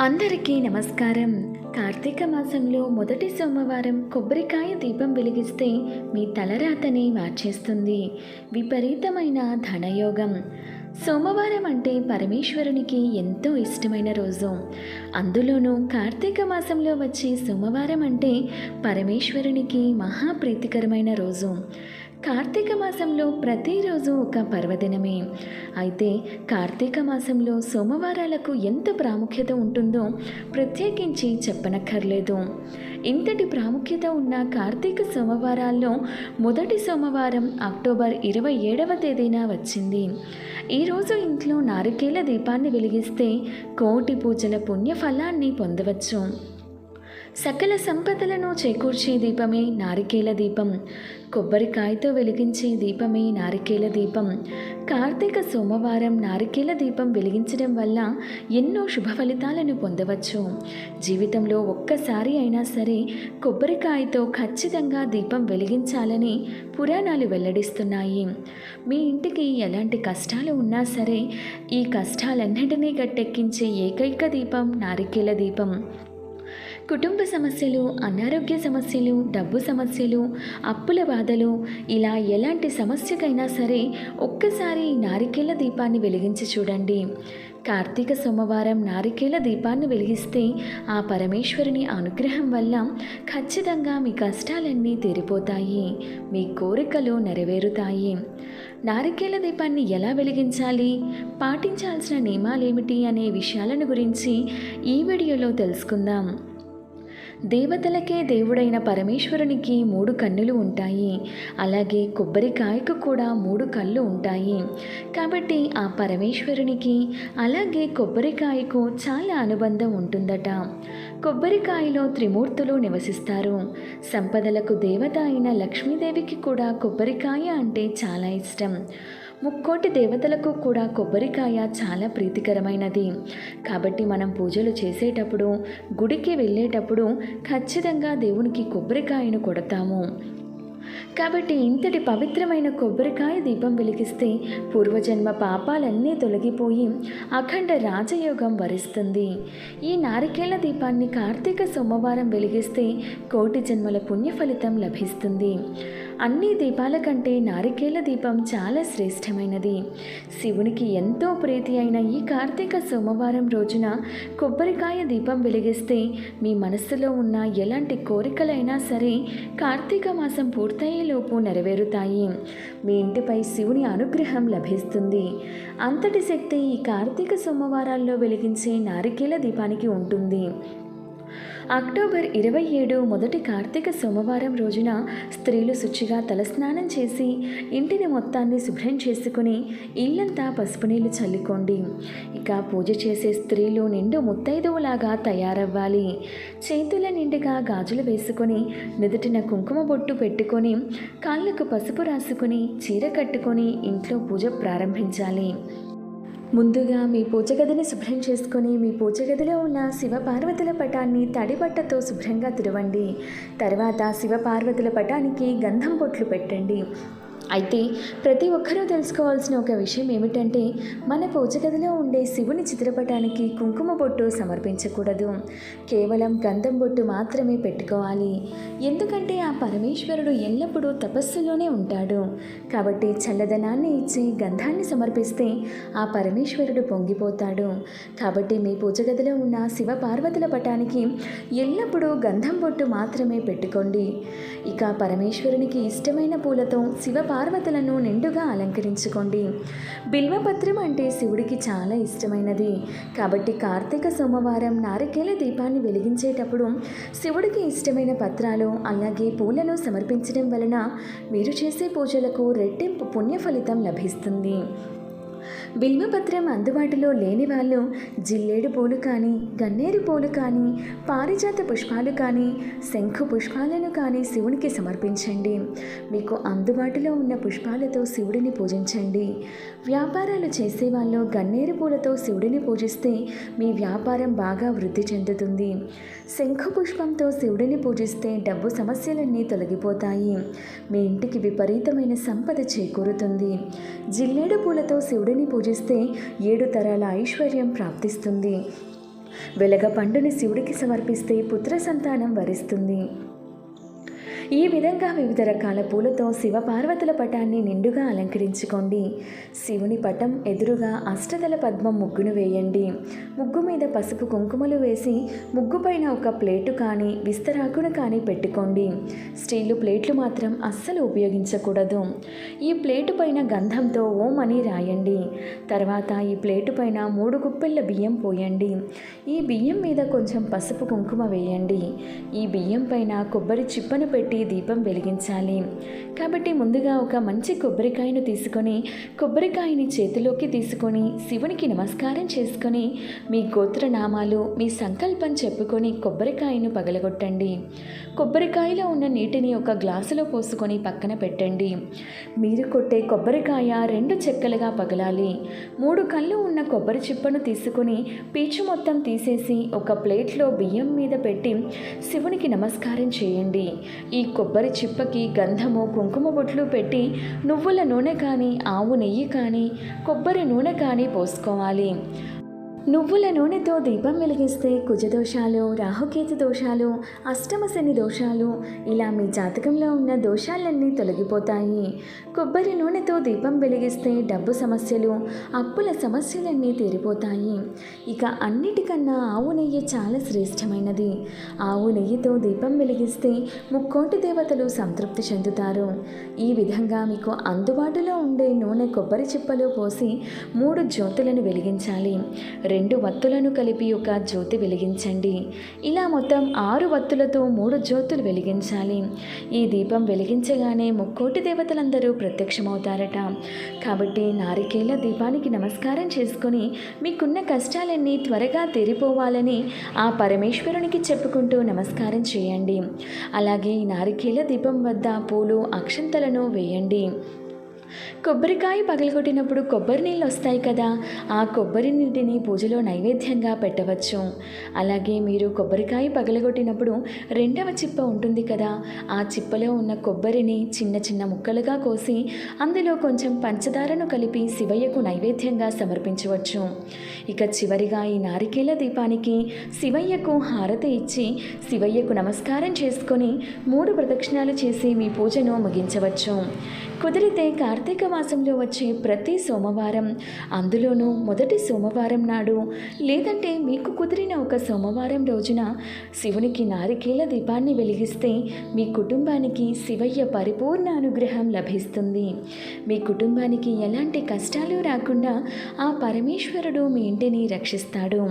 అందరికీ నమస్కారం. కార్తీక మాసంలో మొదటి సోమవారం కొబ్బరికాయ దీపం వెలిగిస్తే మీ తలరాతని మార్చేస్తుంది. విపరీతమైన ధనయోగం. సోమవారం అంటే పరమేశ్వరునికి ఎంతో ఇష్టమైన రోజు. అందులోనూ కార్తీక మాసంలో వచ్చే సోమవారం అంటే పరమేశ్వరునికి మహాప్రీతికరమైన రోజు. కార్తీక మాసంలో ప్రతిరోజు ఒక పర్వదినమే. అయితే కార్తీక మాసంలో సోమవారాలకు ఎంత ప్రాముఖ్యత ఉంటుందో ప్రత్యేకించి చెప్పనక్కర్లేదు. ఇంతటి ప్రాముఖ్యత ఉన్న కార్తీక సోమవారాల్లో మొదటి సోమవారం అక్టోబర్ ఇరవై ఏడవ తేదీన వచ్చింది. ఈరోజు ఇంట్లో నారికేల దీపాన్ని వెలిగిస్తే కోటి పూజల పుణ్యఫలాన్ని పొందవచ్చు. సకల సంపదలను చేకూర్చే దీపమే నారికేల దీపం. కొబ్బరికాయతో వెలిగించే దీపమే నారికేల దీపం. కార్తీక సోమవారం నారికేల దీపం వెలిగించడం వల్ల ఎన్నో శుభ ఫలితాలను పొందవచ్చు. జీవితంలో ఒక్కసారి అయినా సరే కొబ్బరికాయతో ఖచ్చితంగా దీపం వెలిగించాలని పురాణాలు వెల్లడిస్తున్నాయి. మీ ఇంటికి ఎలాంటి కష్టాలు ఉన్నా సరే ఈ కష్టాలన్నింటినీ గట్టెక్కించే ఏకైక దీపం నారికేల దీపం. కుటుంబ సమస్యలు అనారోగ్య సమస్యలు డబ్బు సమస్యలు అప్పుల బాధలు ఇలా ఎలాంటి సమస్యకైనా సరే ఒక్కసారి నారికేల దీపాన్ని వెలిగించి చూడండి. కార్తీక సోమవారం నారికేల దీపాన్ని వెలిగిస్తే ఆ పరమేశ్వరుని అనుగ్రహం వల్ల ఖచ్చితంగా మీ కష్టాలన్నీ తీరిపోతాయి మీ కోరికలు నెరవేరుతాయి. నారికేల దీపాన్ని ఎలా వెలిగించాలి? పాటించాల్సిన నియమాలేమిటి అనే విషయాలను గురించి ఈ వీడియోలో తెలుసుకుందాం. దేవతలకే దేవుడైన పరమేశ్వరునికి మూడు కన్నులు ఉంటాయి. అలాగే కొబ్బరికాయకు కూడా మూడు కళ్ళు ఉంటాయి. కాబట్టి ఆ పరమేశ్వరునికి అలాగే కొబ్బరికాయకు చాలా అనుబంధం ఉంటుందట. కొబ్బరికాయలో త్రిమూర్తులు నివసిస్తారు. సంపదలకు దేవత అయిన లక్ష్మీదేవికి కూడా కొబ్బరికాయ అంటే చాలా ఇష్టం. ముక్కోటి దేవతలకు కూడా కొబ్బరికాయ చాలా ప్రీతికరమైనది. కాబట్టి మనం పూజలు చేసేటప్పుడు గుడికి వెళ్ళేటప్పుడు ఖచ్చితంగా దేవునికి కొబ్బరికాయను కొడతాము. కాబట్టి ఇంతటి పవిత్రమైన కొబ్బరికాయ దీపం వెలిగిస్తే పూర్వజన్మ పాపాలన్నీ తొలగిపోయి అఖండ రాజయోగం వరిస్తుంది. ఈ నారికేల దీపాన్ని కార్తీక సోమవారం వెలిగిస్తే కోటి జన్మల పుణ్య ఫలితం లభిస్తుంది. అన్ని దీపాల కంటే నారికేల దీపం చాలా శ్రేష్టమైనది. శివునికి ఎంతో ప్రీతి అయిన ఈ కార్తీక సోమవారం రోజున కొబ్బరికాయ దీపం వెలిగిస్తే మీ మనస్సులో ఉన్న ఎలాంటి కోరికలైనా సరే కార్తీక మాసం పూర్తయ్యేలోపు నెరవేరుతాయి. మీ ఇంటిపై శివుని అనుగ్రహం లభిస్తుంది. అంతటి శక్తి ఈ కార్తీక సోమవారాల్లో వెలిగించే నారికేల దీపానికి ఉంటుంది. అక్టోబర్ ఇరవై ఏడు మొదటి కార్తీక సోమవారం రోజున స్త్రీలు శుచిగా తలస్నానం చేసి ఇంటిని మొత్తాన్ని శుభ్రం చేసుకుని ఇల్లంతా పసుపు నీళ్ళు చల్లుకోండి. ఇక పూజ చేసే స్త్రీలు నిండు ముత్తైదువులాగా తయారవ్వాలి. చేతుల నిండుగా గాజులు వేసుకొని నుదుటిన కుంకుమ బొట్టు పెట్టుకొని కాళ్ళకు పసుపు రాసుకుని చీర కట్టుకొని ఇంట్లో పూజ ప్రారంభించాలి. ముందుగా మీ పూజగదిని శుభ్రం చేసుకొని మీ పూజగదిలో ఉన్న శివపార్వతుల పటాన్ని తడిబట్టతో శుభ్రంగా తుడవండి. తర్వాత శివపార్వతుల పటానికి గంధం బొట్లు పెట్టండి. అయితే ప్రతి ఒక్కరూ తెలుసుకోవాల్సిన ఒక విషయం ఏమిటంటే మన పూజ గదిలో ఉండే శివుని చిత్రపటానికి కుంకుమ బొట్టు సమర్పించకూడదు. కేవలం గంధం బొట్టు మాత్రమే పెట్టుకోవాలి. ఎందుకంటే ఆ పరమేశ్వరుడు ఎల్లప్పుడూ తపస్సులోనే ఉంటాడు. కాబట్టి చల్లదనాన్ని ఇచ్చి గంధాన్ని సమర్పిస్తే ఆ పరమేశ్వరుడు పొంగిపోతాడు. కాబట్టి మీ పూజ గదిలో ఉన్న శివ పార్వతుల పటానికి ఎల్లప్పుడూ గంధం బొట్టు మాత్రమే పెట్టుకోండి. ఇక పరమేశ్వరునికి ఇష్టమైన పూలతో శివ పార్వతులను నిండుగా అలంకరించుకోండి. బిల్వపత్రం అంటే శివుడికి చాలా ఇష్టమైనది. కాబట్టి కార్తీక సోమవారం నారికేల దీపాన్ని వెలిగించేటప్పుడు శివుడికి ఇష్టమైన పత్రాలు అలాగే పూలను సమర్పించడం వలన మీరు చేసే పూజలకు రెట్టింపు పుణ్య ఫలితం లభిస్తుంది. బిల్వపత్రం అందుబాటులో లేని వాళ్ళు జిల్లేడు పూలు కానీ గన్నేరు పూలు కానీ పారిజాత పుష్పాలు కానీ శంఖు పుష్పాలను కానీ శివునికి సమర్పించండి. మీకు అందుబాటులో ఉన్న పుష్పాలతో శివుడిని పూజించండి. వ్యాపారాలు చేసేవాళ్ళు గన్నేరు పూలతో శివుడిని పూజిస్తే మీ వ్యాపారం బాగా వృద్ధి చెందుతుంది. శంఖు పుష్పంతో శివుడిని పూజిస్తే డబ్బు సమస్యలన్నీ తొలగిపోతాయి. మీ ఇంటికి విపరీతమైన సంపద చేకూరుతుంది. జిల్లేడు పూలతో శివుడిని పూజిస్తే ఏడు తరాల ఐశ్వర్యం ప్రాప్తిస్తుంది. వెలగ పండుని శివుడికి సమర్పిస్తే పుత్ర సంతానం వరిస్తుంది. ఈ విధంగా వివిధ రకాల పూలతో శివపార్వతుల పటాన్ని నిండుగా అలంకరించుకోండి. శివుని పటం ఎదురుగా అష్టదల పద్మం ముగ్గును వేయండి. ముగ్గు మీద పసుపు కుంకుమలు వేసి ముగ్గు పైన ఒక ప్లేటు కానీ విస్తరాకును కానీ పెట్టుకోండి. స్టీలు ప్లేట్లు మాత్రం అస్సలు ఉపయోగించకూడదు. ఈ ప్లేటు పైన గంధంతో ఓం అని రాయండి. తర్వాత ఈ ప్లేటు పైన మూడు గుప్పెళ్ళ బియ్యం పోయండి. ఈ బియ్యం మీద కొంచెం పసుపు కుంకుమ వేయండి. ఈ బియ్యం పైన కొబ్బరి చిప్పను పెట్టి దీపం వెలిగించాలి. కాబట్టి ముందుగా ఒక మంచి కొబ్బరికాయను తీసుకొని కొబ్బరికాయని చేతిలోకి తీసుకొని శివునికి నమస్కారం చేసుకొని మీ గోత్రనామాలు మీ సంకల్పం చెప్పుకొని కొబ్బరికాయను పగలగొట్టండి. కొబ్బరికాయలో ఉన్న నీటిని ఒక గ్లాసులో పోసుకొని పక్కన పెట్టండి. మీరు కొట్టే కొబ్బరికాయ రెండు చెక్కలుగా పగలాలి. మూడు కళ్ళు ఉన్న కొబ్బరి చిప్పను తీసుకొని పీచు మొత్తం తీసేసి ఒక ప్లేట్లో బియ్యం మీద పెట్టి శివునికి నమస్కారం చేయండి. ఈ కొబ్బరి చిప్పకి గంధము కుంకుమ బొట్లు పెట్టి నువ్వుల నూనె కానీ ఆవు నెయ్యి కానీ కొబ్బరి నూనె కానీ పోసుకోవాలి. నువ్వుల నూనెతో దీపం వెలిగిస్తే కుజదోషాలు రాహుకేతు దోషాలు అష్టమ శని దోషాలు ఇలా మీ జాతకంలో ఉన్న దోషాలన్నీ తొలగిపోతాయి. కొబ్బరి నూనెతో దీపం వెలిగిస్తే డబ్బు సమస్యలు అప్పుల సమస్యలన్నీ తీరిపోతాయి. ఇక అన్నిటికన్నా ఆవు నెయ్యి చాలా శ్రేష్టమైనది. ఆవు నెయ్యితో దీపం వెలిగిస్తే ముక్కోటి దేవతలు సంతృప్తి చెందుతారు. ఈ విధంగా మీకు అందుబాటులో ఉండే నూనె కొబ్బరి చిప్పలో పోసి మూడు జ్యోతులను వెలిగించాలి. రెండు వత్తులను కలిపి ఒక జ్యోతి వెలిగించండి. ఇలా మొత్తం ఆరు వత్తులతో మూడు జ్యోతులు వెలిగించాలి. ఈ దీపం వెలిగించగానే ముక్కోటి దేవతలందరూ ప్రత్యక్షమవుతారట. కాబట్టి నారికేళ్ళ దీపానికి నమస్కారం చేసుకొని మీకున్న కష్టాలన్నీ త్వరగా తీరిపోవాలని ఆ పరమేశ్వరునికి చెప్పుకుంటూ నమస్కారం చేయండి. అలాగే ఈ నారికేళ్ళ దీపం వద్ద పూలు అక్షంతలను వేయండి. కొబ్బరికాయ పగలగొట్టినప్పుడు కొబ్బరి నీళ్ళు వస్తాయి కదా ఆ కొబ్బరి నీటిని పూజలో నైవేద్యంగా పెట్టవచ్చు. అలాగే మీరు కొబ్బరికాయ పగలగొట్టినప్పుడు రెండవ చిప్ప ఉంటుంది కదా ఆ చిప్పలో ఉన్న కొబ్బరిని చిన్న చిన్న ముక్కలుగా కోసి అందులో కొంచెం పంచదారను కలిపి శివయ్యకు నైవేద్యంగా సమర్పించవచ్చు. ఇక చివరిగా ఈ నారికేల దీపానికి శివయ్యకు హారతి ఇచ్చి శివయ్యకు నమస్కారం చేసుకొని మూడు ప్రదక్షిణాలు చేసి మీ పూజను ముగించవచ్చు. కుదిరితే కా కార్తీక మాసంలో వచ్చే ప్రతి సోమవారం అందులోనూ మొదటి సోమవారం నాడు. లేదంటే మీకు కుదిరిన ఒక సోమవారం రోజున శివునికి నారికేల దీపాన్ని వెలిగిస్తే మీ కుటుంబానికి శివయ్య పరిపూర్ణ అనుగ్రహం లభిస్తుంది. మీ కుటుంబానికి ఎలాంటి కష్టాలు రాకుండా ఆ పరమేశ్వరుడు మీ ఇంటిని రక్షిస్తాడు.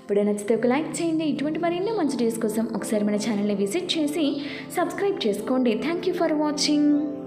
ఇప్పుడు నచ్చితే ఒక లైక్ చేయండి. ఇటువంటి మరిన్నో మంచి డేస్ కోసం ఒకసారి మన ఛానల్ని విజిట్ చేసి సబ్స్క్రైబ్ చేసుకోండి. Thank you for watching